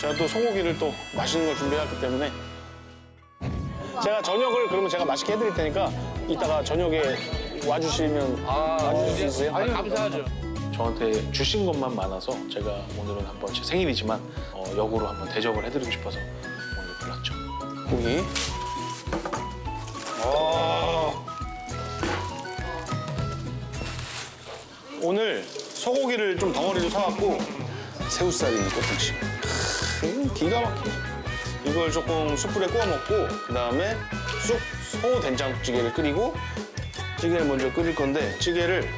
제가 또 소고기를 또 맛있는 걸 준비해왔기 때문에 제가 저녁을 그러면 제가 맛있게 해드릴 테니까 이따가 저녁에 와주시면 와주실 수 있어요? 아니 감사하죠. 저한테 주신 것만 많아서 제가 오늘은 한번 제 생일이지만 어, 역으로 한번 대접을 해드리고 싶어서 오늘 골랐죠. 고기. 아. 오늘 소고기를 좀 덩어리로 사왔고 새우살이니까 김치. 크, 기가 막히네. 이걸 조금 숯불에 구워 먹고 그 다음에 쑥소 된장찌개를 끓이고 찌개를 먼저 끓일 건데 찌개를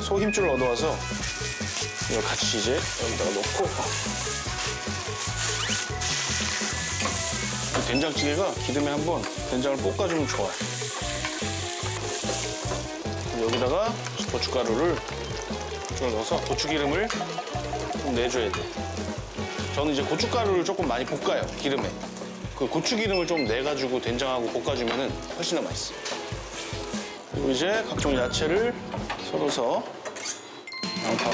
소 힘줄을 얻어와서 이걸 같이 이제 여기다가 넣고 이 된장찌개가 기름에 한번 된장을 볶아주면 좋아요. 여기다가 고춧가루를 좀 넣어서 고추기름을 좀 내줘야 돼. 저는 이제 고춧가루를 조금 많이 볶아요 기름에. 그 고추 기름을 좀 내가지고 된장하고 볶아주면은 훨씬 더 맛있어요. 그리고 이제 각종 야채를 썰어서 양파,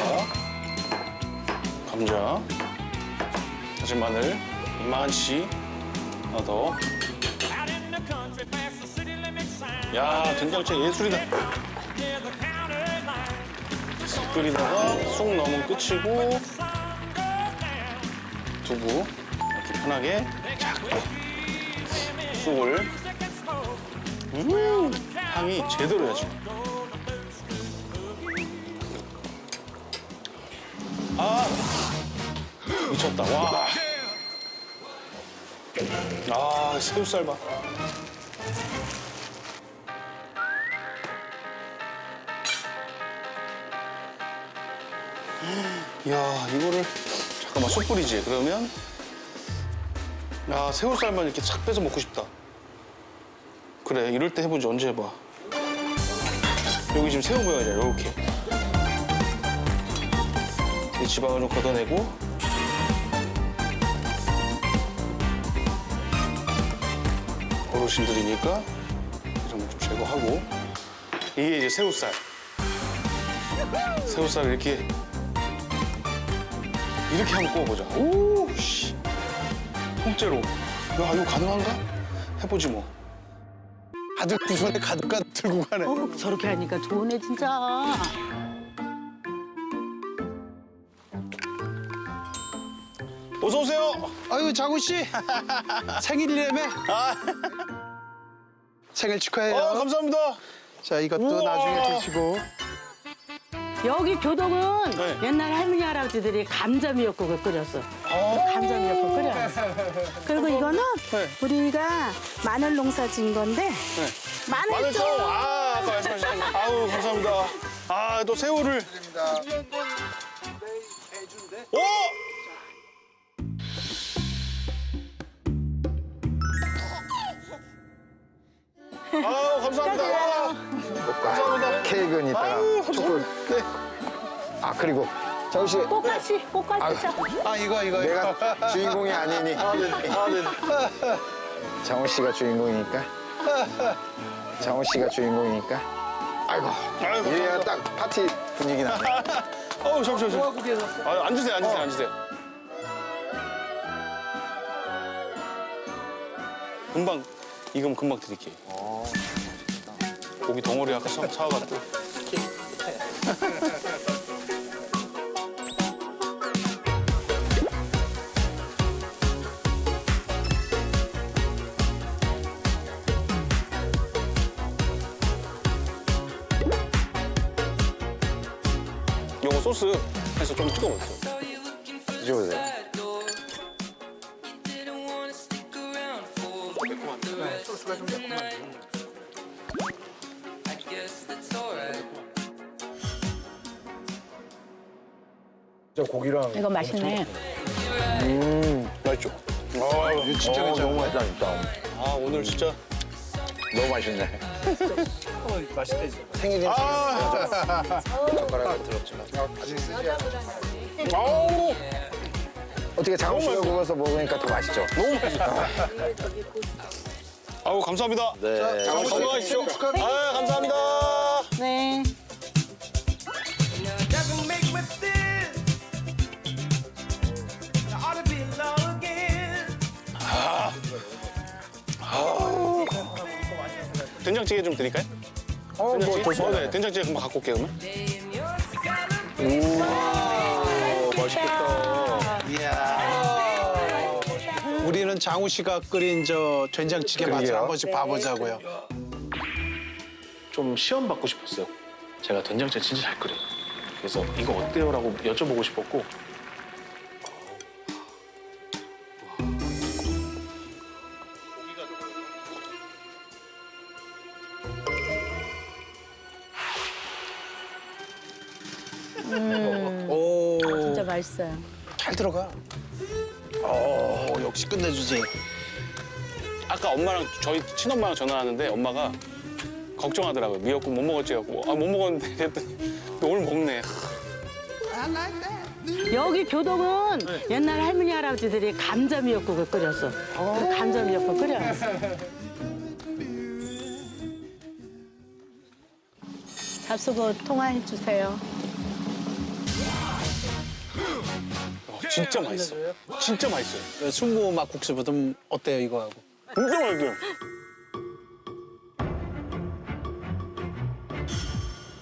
감자, 다진 마늘 이만치 하나 더. 야 된장찌개 예술이다. 쑥 끓이다가 쑥 넣으면 끝이고 두부 이렇게 편하게 쫙 쑥을 음 향이 제대로야 지금. 아 미쳤다 와. 아 새우살 봐. 야 이거를 잠깐만 숯불이지 그러면 야 새우살만 이렇게 착 빼서 먹고 싶다. 그래 이럴 때 해보지 언제 해봐. 여기 지금 새우 모양이잖아 이렇게. 이 지방을 좀 걷어내고 어르신들이니까 이런 거좀 제거하고 이게 이제 새우살. 새우살을 이렇게 이렇게 한번 구워보자. 오, 씨. 통째로. 야, 이거 가능한가? 해보지 뭐. 아들 두 손에 가득가득 들고 가네. 어, 저렇게 하니까 좋네 진짜. 어서 오세요. 아유 장훈 씨 생일이라며 아, 생일 축하해요. 어, 감사합니다. 자 이것도 우와. 나중에 드시고 여기 교동은 네. 옛날 할머니 할아버지들이 감자 미역국을 끓였어. 감자 미역국 끓여놨어. 그리고 이거는 네. 우리가 마늘 농사 지은 건데 마늘 마늘 좀 좀. 아, 아까 말씀하신 거. 아우, 감사합니다. 아, 또 새우를. 오! 아우, 감사합니다. 아, 감사합니다. 케이크는 이따가 촛불. 네. 아 그리고 정우 씨 꽃가시 꽃가시 자. 아 이거 이거 이거 내가 주인공이 아니니 아, 네. 아, 네. 정우 씨가 주인공이니까 정우 씨가 주인공이니까 아이고 아유, 이래야. 딱 파티 분위기 나. 어우, 잠시만, 잠시만. 아, 앉으세요, 앉으세요, 앉으세요. 금방, 이거면 금방 드릴게요. 고기 덩어리 아까 사- 사와갖고. 요거 소스 해서 좀 찍어볼게요. 드셔보세요. 이거 맛있네. 맛있죠? 아, 이거 진짜 어, 괜찮아. 너무 맛있다 진짜. 아 오늘 진짜. 너무 맛있네. 아, 젓가락을 들었지만. 아우, 어떻게 씨가 구워서 먹으니까 더 맛있죠? 너무 맛있다. 아우 감사합니다. 네. 씨 건강하십시오. 축하합니다. 아 감사합니다. 네. 된장찌개 좀 드릴까요? 어, 뭐. 어, 네, 된장찌개 한번 갖고 올게요 그러면. 오, 맛있겠다. 이야. 우리는 장우 씨가 끓인 저 된장찌개 맛을 그러게요. 한 번씩 봐보자고요. 좀 시험 받고 싶었어요. 제가 된장찌개 진짜 잘 끓여요. 그래서 이거 어때요라고 여쭤보고 싶었고 있어요. 잘 들어가. 오, 역시 끝내주지. 아까 엄마랑 저희 친엄마랑 전화하는데 엄마가 걱정하더라고요. 미역국 못 먹었지? 하고 아 못 먹었는데 그랬더니 오늘 먹네. 여기 교동은 옛날 할머니 할아버지들이 감자 미역국을 끓였어. 그 감자 미역국 끓여놨어. 잡수고 통화해 주세요. 진짜 맛있어. 진짜 맛있어요. 순무 막국수보다 어때요 이거 하고? 진짜 맛있어요.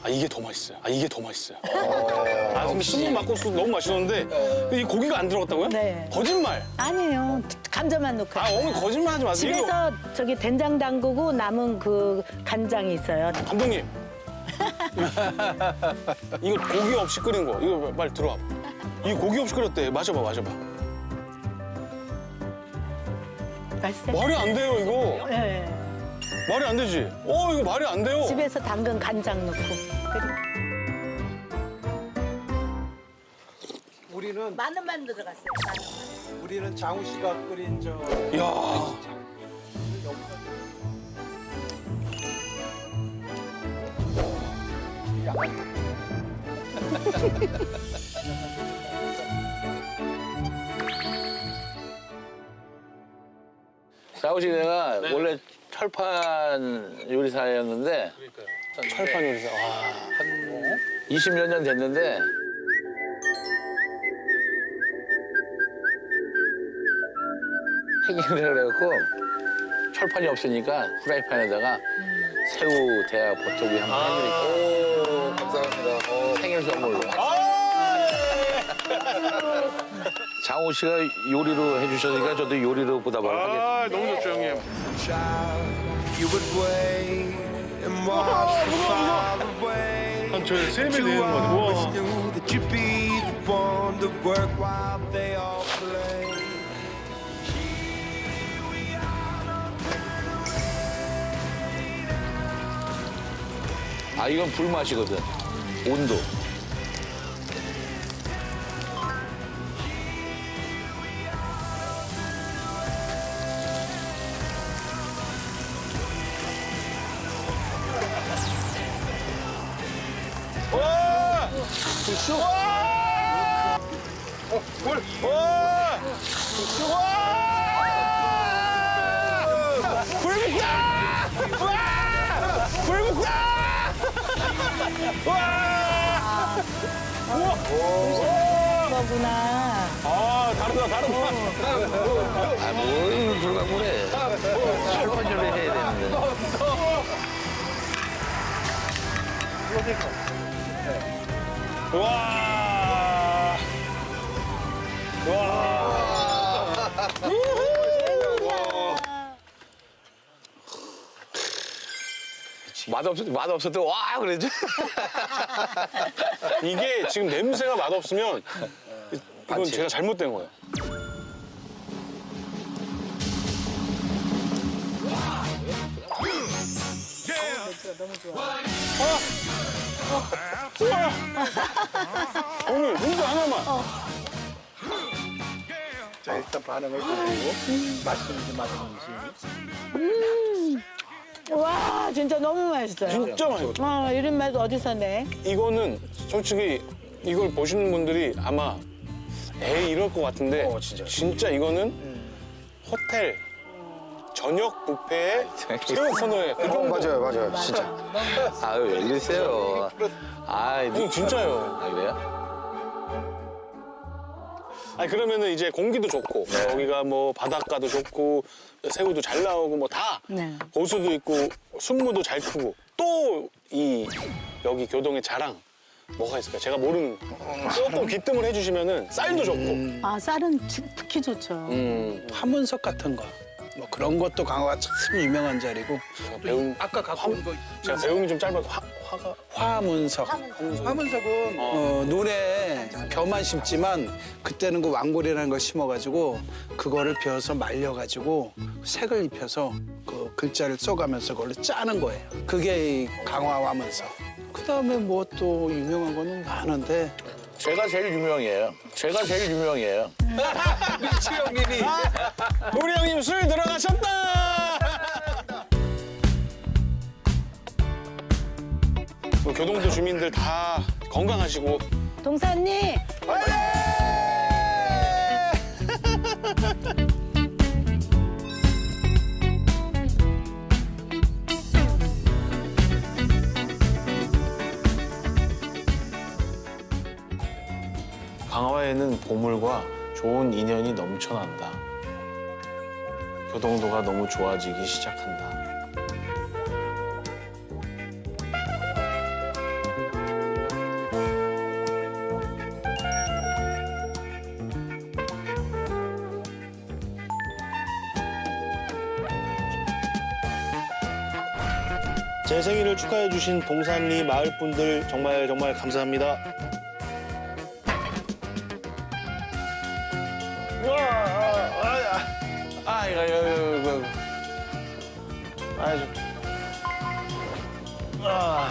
아 이게 더 맛있어요. 아 이게 더 맛있어요. 아 근데 순무 막국수 너무 맛있었는데 이 고기가 안 들어갔다고요? 네. 거짓말. 아니에요. 감자만 넣고. 아 어머니 거짓말 하지 마세요. 이거 집에서 저기 된장 담그고 남은 그 간장이 있어요. 감독님. 이거 고기 없이 끓인 거. 이거 빨리 들어와. 이 고기 없이 끓였대. 마셔봐, 마셔봐. 맛있어요? 말이 안 돼요, 이거. 네. 말이 안 되지. 어, 이거 말이 안 돼요. 집에서 담근 간장 넣고. 우리는 마늘만 들어갔어요. 우리는 장우 씨가 끓인 저 야, 사우씨 내가 원래 철판 요리사였는데 철판 요리사. 와. 한 20몇 년 됐는데 폐기를 해갖고 철판이 없으니까 후라이팬에다가 새우 대하 버터구이 한번 해드릴게요. 오, 감사합니다. 어, 생일 선물로. 아, 장호 씨가 요리로 해주셨으니까 저도 요리로 보답을 하겠습니다. 아, 너무 좋죠, 형님. You would wait and watch from far away. 한 세배 You 되는 거 같아요. always 우와. knew that you'd be the one to work while they all play. 아 이건 불맛이거든. 온도. 와! 와! 어, 물! 와! 와! 불국다! 와! 불국다! 와! 우와! 거구나. 아, 다르다, 다르다. 아 뭘 들어가고 그래. 철판 요리 해야 되는데. 와! 와! 맛없을 때와 그러지. 이게 지금 냄새가 맛없으면 이건 반칙. 제가 잘못된 거예요. 오늘 문제 하나만. 자, 일단 반응을 보고 맛있는지 맛있는지. 와, 진짜 너무 맛있어요. 진짜 맛있어. 어, 이런 맛 어디서 내? 이거는 솔직히 이걸 보시는 분들이 아마 에이 이럴 것 같은데 어, 진짜. 진짜 이거는 호텔 저녁 뷔페의 최고 선호예요. 그 어, 정도. 맞아요, 맞아요. 진짜. 아유 왜 이러세요. 아 이거 진짜요. 아, 그래요? 아니 그러면은 이제 공기도 좋고 여기가 뭐 바닷가도 좋고 새우도 잘 나오고 뭐 다 네. 고수도 있고 순무도 잘 크고 또 이 여기 교동의 자랑 뭐가 있을까요? 제가 모르는 거. 조금 귀뜸을 해주시면은 쌀도 좋고 아 쌀은 지- 특히 좋죠. 음, 화문석 같은 거. 뭐 그런 것도 강화가 참 유명한 자리고. 배운 아까 갖고 온 거. 제가 배움이 좀 짧아서 화, 화가 화문석. 화문석은 어, 논에 벼만 심지만 그때는 그 왕골이라는 걸 심어가지고 그거를 벼서 말려가지고 색을 입혀서 그 글자를 써가면서 그걸로 짜는 거예요. 그게 이 강화 화문석. 그 다음에 뭐 또 유명한 거는 많은데 제가 제일 유명해요. 제가 제일 유명해요. 미치 형님이 우리 형님 술 들어가셨다. 뭐 교동도 주민들 다 건강하시고 동사님 강화 보물과 좋은 인연이 넘쳐난다. 교동도가 너무 좋아지기 시작한다. 제 생일을 축하해 주신 동산리 마을 분들 정말 정말 감사합니다. 아, 좀. 아.